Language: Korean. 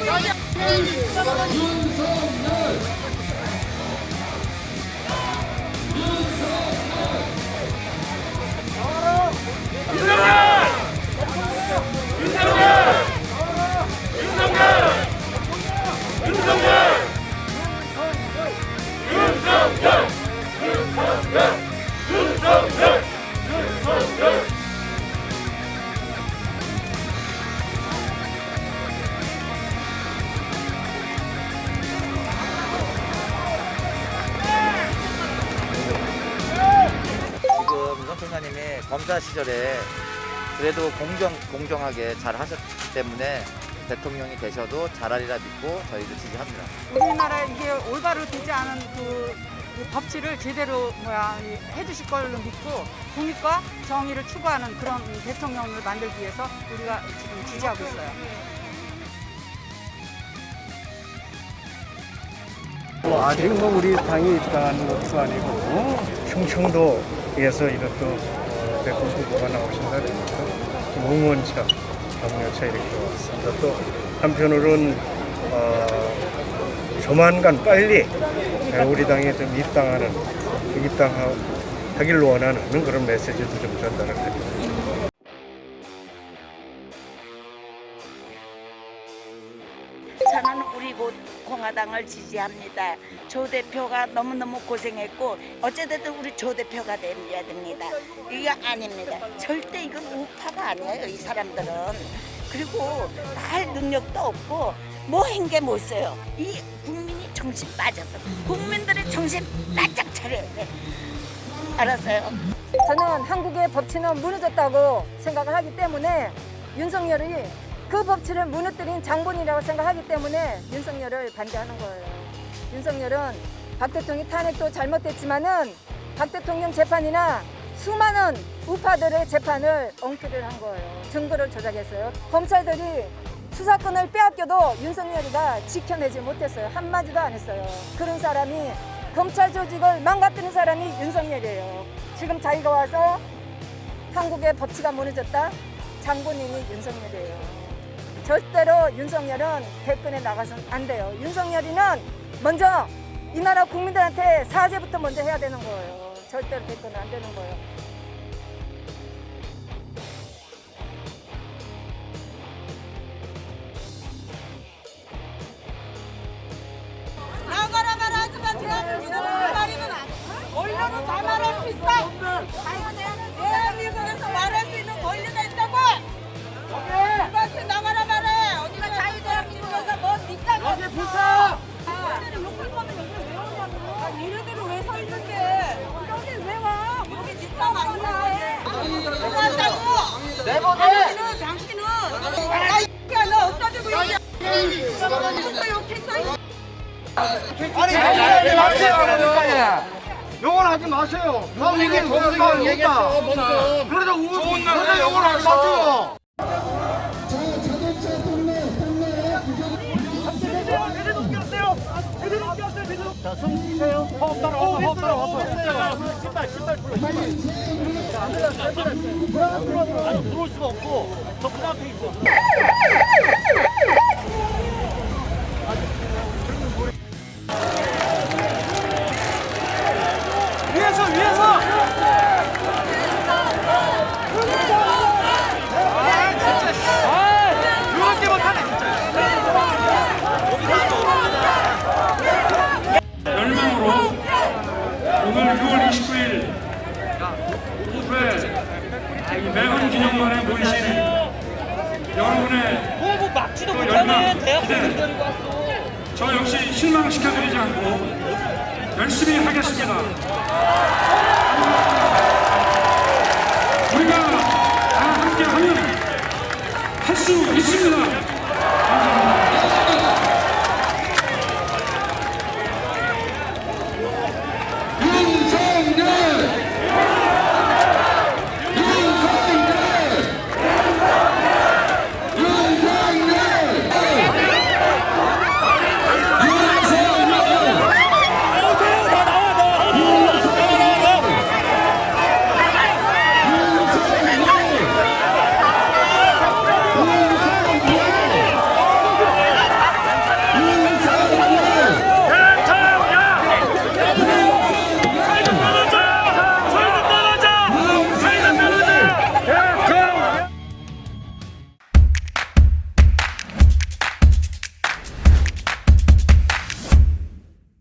지금 검사 시절에 그래도 공정 공정하게 잘 하셨기 때문에 대통령이 되셔도 잘하리라 믿고 저희도 지지합니다. 우리나라 이게 올바로 되지 않은 그, 그 법치를 제대로 뭐야 이- 해주실 걸로 믿고 공익과 정의를 추구하는 그런 대통령을 만들기 위해서 우리가 지금 지지하고 있어요. 뭐 아직 뭐 우리 당이 입당한 것도 아니고 충청도에서 어, 대권 후보가 나오신다 그러니까 좀 응원차, 격려차 이렇게 왔습니다. 또 한편으로는 어, 조만간 빨리 우리 당에 좀 입당하는 입당하기를 원하는 그런 메시지도 좀 전달을 드립니다. 저는 우리 곧 공화당을 지지합니다. 조 대표가 너무너무 고생했고 어찌됐든 우리 조 대표가 돼야 됩니다. 이거 아닙니다. 절대 이건 우파가 아니에요. 이 사람들은. 그리고 할 능력도 없고 뭐 한 게 못 써요. 이 국민이 정신 빠졌어. 국민들의 정신 바짝 차려야 돼. 알았어요. 저는 한국의 법치는 무너졌다고 생각을 하기 때문에 윤석열이 그 법치를 무너뜨린 장본이라고 생각하기 때문에 윤석열을 반대하는 거예요. 윤석열은 박 대통령 탄핵도 잘못됐지만은 박 대통령 재판이나 수많은 우파들의 재판을 엉키를 한 거예요. 증거를 조작했어요. 검찰들이 수사권을 빼앗겨도 윤석열이가 지켜내지 못했어요. 한마디도 안 했어요. 그런 사람이 검찰 조직을 망가뜨린 사람이 윤석열이에요. 지금 자기가 와서 한국의 법치가 무너졌다? 장본인이 윤석열이에요. 절대로 윤석열은 대권에 나가서는 안 돼요. 윤석열이는 먼저 이 나라 국민들한테 사죄부터 먼저 해야 되는 거예요. 절대로 대권은 안 되는 거예요. 나가라 가라 하지만 대한민국은 말이면 안 돼. 언론은 다 말할 수 있어. 대한민 욕했어? 아니, 마세요. 영원 하지 마세요. 형 이게 동생 얘기했어. 그러다 우, 그러다 영원 하지 마세요. 위에서 왜 매헌 기념관에 모이신 여러분의 뭐 막지도 그 못하는. 대학생들 네. 데리고 왔어. 저 역시 실망시켜드리지 않고 열심히 하겠습니다. 우리가 다 함께 하면 할 수 있습니다.